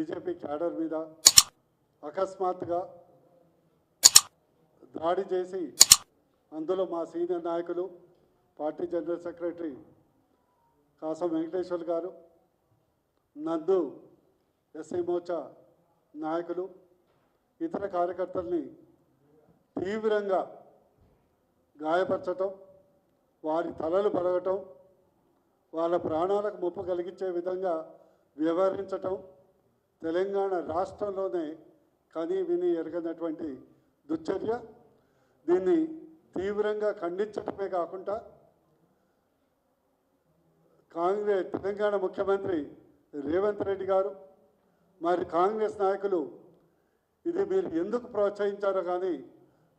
BJP cadre మీద అకస్మాత్తుగా దాడి చేసి అందులో మా సీనియర్ నాయకులు party general secretary Kasam Venkateshwar గారు నందు ఎస్ఐ మోర్చా నాయకులు ఇతర కార్యకర్తల్ని తీవ్రంగా గాయపరచటం వారి తలలు పడగటం వాళ్ళ ప్రాణాలకు ముప్పు కలిగించే విధంగా వ్యవహరించటం తెలంగాణ రాష్ట్రంలోనే కని విని ఎరగనటువంటి దుశ్చర్య దీన్ని తీవ్రంగా ఖండించటమే కాకుండా కాంగ్రెస్ తెలంగాణ ముఖ్యమంత్రి రేవంత్ రెడ్డి గారు మరి కాంగ్రెస్ నాయకులు ఇది మీరు ఎందుకు ప్రోత్సహించారో కానీ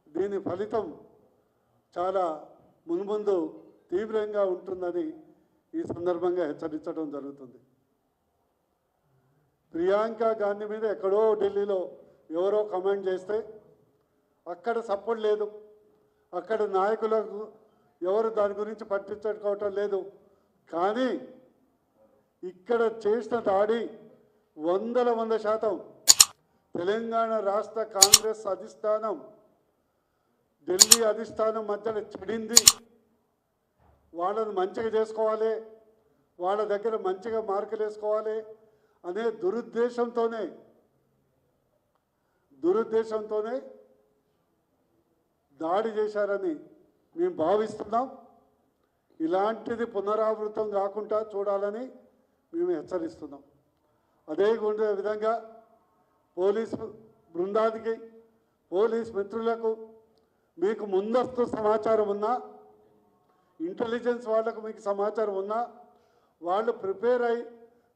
దీని ఫలితం చాలా మున్ముందు తీవ్రంగా ఉంటుందని ఈ సందర్భంగా హెచ్చరించడం జరుగుతుంది. ప్రియాంక గాంధీ మీద ఎక్కడో ఢిల్లీలో ఎవరో కమెంట్ చేస్తే అక్కడ సపోర్ట్ లేదు. అక్కడ నాయకులకు ఎవరు దాని గురించి పట్టించుకోవటం లేదు. కానీ ఇక్కడ చేసిన దాడి వందల వంద శాతం తెలంగాణ రాష్ట్ర కాంగ్రెస్ అధిష్టానం ఢిల్లీ అధిష్టానం మధ్యలో చెడింది. వాళ్ళని మంచిగా చేసుకోవాలి. వాళ్ళ దగ్గర మంచిగా మార్కులు వేసుకోవాలి. అనే దురుద్దేశంతోనే దురుద్దేశంతోనే దాడి చేశారని మేము భావిస్తున్నాం. ఇలాంటిది పునరావృతం కాకుండా చూడాలని మేము హెచ్చరిస్తున్నాం. అదే ఉండే విధంగా పోలీసు బృందానికి పోలీస్ మిత్రులకు మీకు ముందస్తు సమాచారం ఉన్నా ఇంటెలిజెన్స్ వాళ్ళకు మీకు సమాచారం ఉన్నా వాళ్ళు ప్రిపేర్ అయి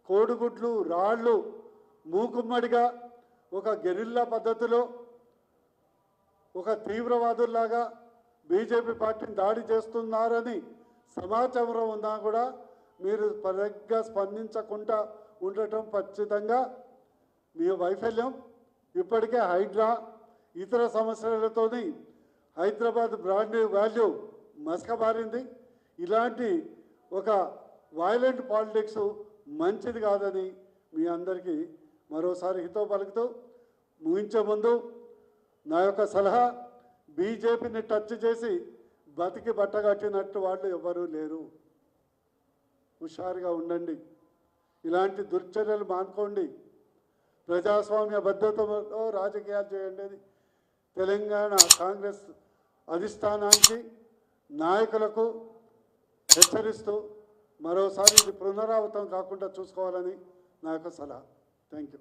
కోడిగుడ్లు రాళ్ళు మూకుమ్మడిగా ఒక గెరిల్లా పద్ధతిలో ఒక తీవ్రవాదుల్లాగా బీజేపీ పార్టీని దాడి చేస్తున్నారని సమాచారం ఉన్నా కూడా మీరు సరిగ్గా స్పందించకుండా ఉండటం ఖచ్చితంగా మీ వైఫల్యం. ఇప్పటికే హైడ్రా ఇతర సమస్యలతోని హైదరాబాద్ బ్రాండ్ వాల్యూ మసకబారింది. ఇలాంటి ఒక వైలెంట్ పాలిటిక్స్ మంచిది కాదని మీ అందరికీ మరోసారి హితో పలుకుతూ ముగించే ముందు నా యొక్క సలహా బీజేపీని టచ్ చేసి బతికి బట్టగట్టినట్టు వాళ్ళు ఎవరూ లేరు. హుషారుగా ఉండండి. ఇలాంటి దుర్చర్యలు మానుకోండి. ప్రజాస్వామ్య భద్రతలో రాజకీయాలు చేయండి తెలంగాణ కాంగ్రెస్ అధిష్టానానికి నాయకులకు హెచ్చరిస్తూ మరోసారి ఇది పునరావృతం కాకుండా చూసుకోవాలని నా యొక్క సలహా. Thank you